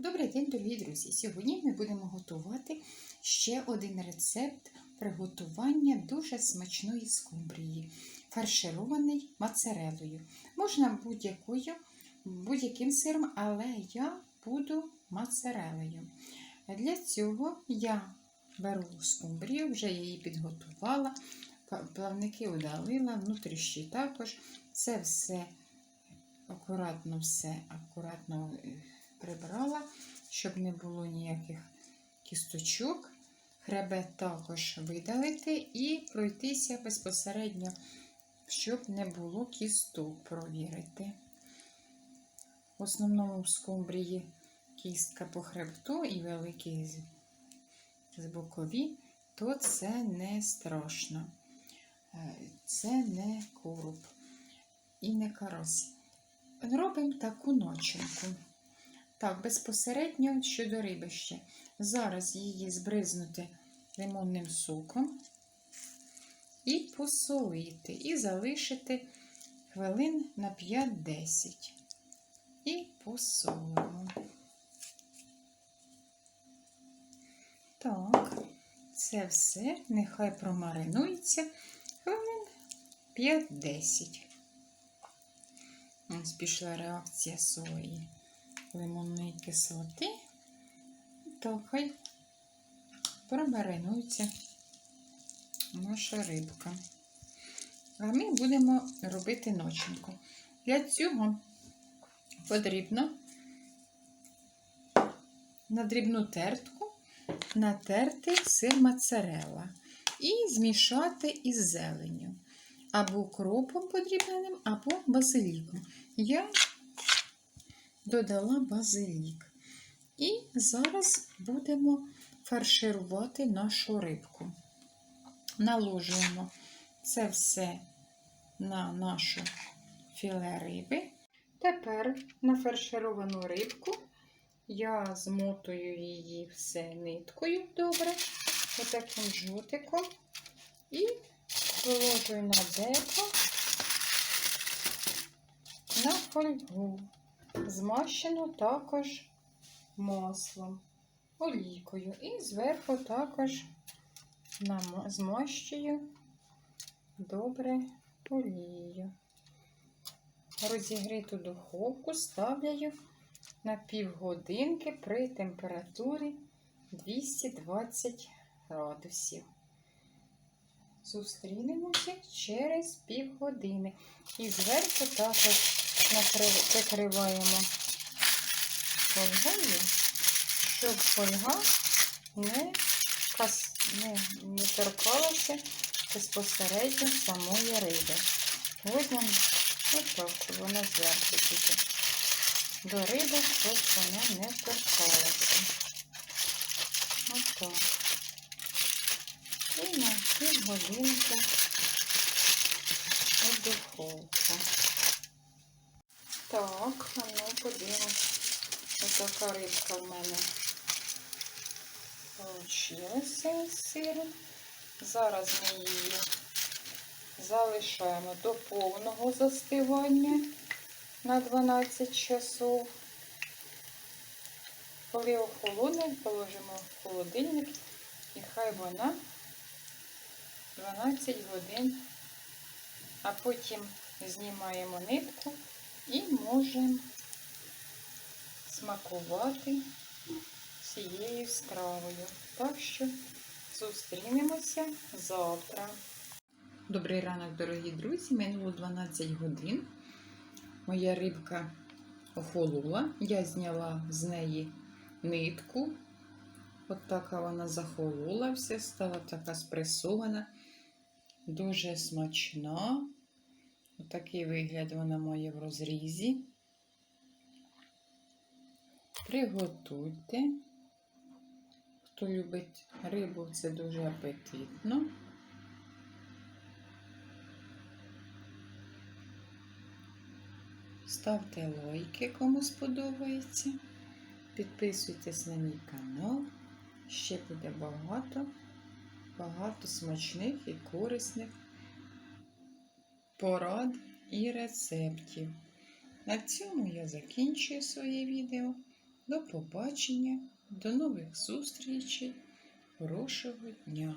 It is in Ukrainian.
Добрий день, дорогі друзі! Сьогодні ми будемо готувати ще один рецепт приготування дуже смачної скумбрії, фарширований моцарелою. Можна будь-якою, будь-яким сиром, але я буду моцарелою. Для цього я беру скумбрію, вже її підготувала, плавники удалила, внутрішні також. Це все акуратно все акуратно е, прибрала, щоб не було ніяких кісточок. Хребет також видалити і пройтися безпосередньо, щоб не було кісток провірити. В основному в скумбрії кістка по хребту і великі з, з бокові, то це не страшно. Е, Це не короб і не карась. Робимо таку начинку. Так, безпосередньо щодо риби ще. Зараз її збризнути лимонним соком і посолити, і залишити хвилин на 5-10. І посолимо. Так, це все нехай промаринується хвилин 5-10. Ось пішла реакція сої лимонної кислоти. Так, хай промаринується наша рибка. А ми будемо робити начинку. Для цього потрібно на дрібну тертку натерти сир моцарелла і змішати із зеленню. Або укропом подрібненим, або базиліком. Я додала базилік. І зараз будемо фарширувати нашу рибку. Наложуємо це все на нашу філе риби. Тепер на фаршировану рибку я змотую її все ниткою добре, отаким жутиком, і виложую на деко на фольгу змащену також маслом, олійкою. І зверху також змащую добре олією. Розігріту духовку ставляю на півгодинки при температурі 220 градусів. Зустрінемося через півгодини. І зверху також прикриваємо фольгою, щоб фольга не, кас... не, не торкалася безпосередньо самої риби. Возьмемо отак, щоб вона зверху до риби, щоб вона не торкалася. Отак. І на півгодинки у духовку. Так, а ну подивимось. Ось така рибка в мене з сиром. Зараз ми її залишаємо до повного застивання на 12 часов. Коли охолоне, положимо в холодильник і хай вона 12 годин, а потім знімаємо нитку і можемо смакувати цією стравою. Так що зустрінемося завтра. Добрий ранок, дорогі друзі! Минуло 12 годин. Моя рибка охолола. Я зняла з неї нитку. От така вона захолола, все, стала така спресована, дуже смачна. Отакий вигляд вона має в розрізі. Приготуйте. Хто любить рибу, це дуже апетитно. Ставте лайки, кому сподобається. Підписуйтесь на мій канал. Ще буде багато, багато смачних і корисних порад і рецептів. На цьому я закінчую своє відео. До побачення, до нових зустрічей. Хорошого дня!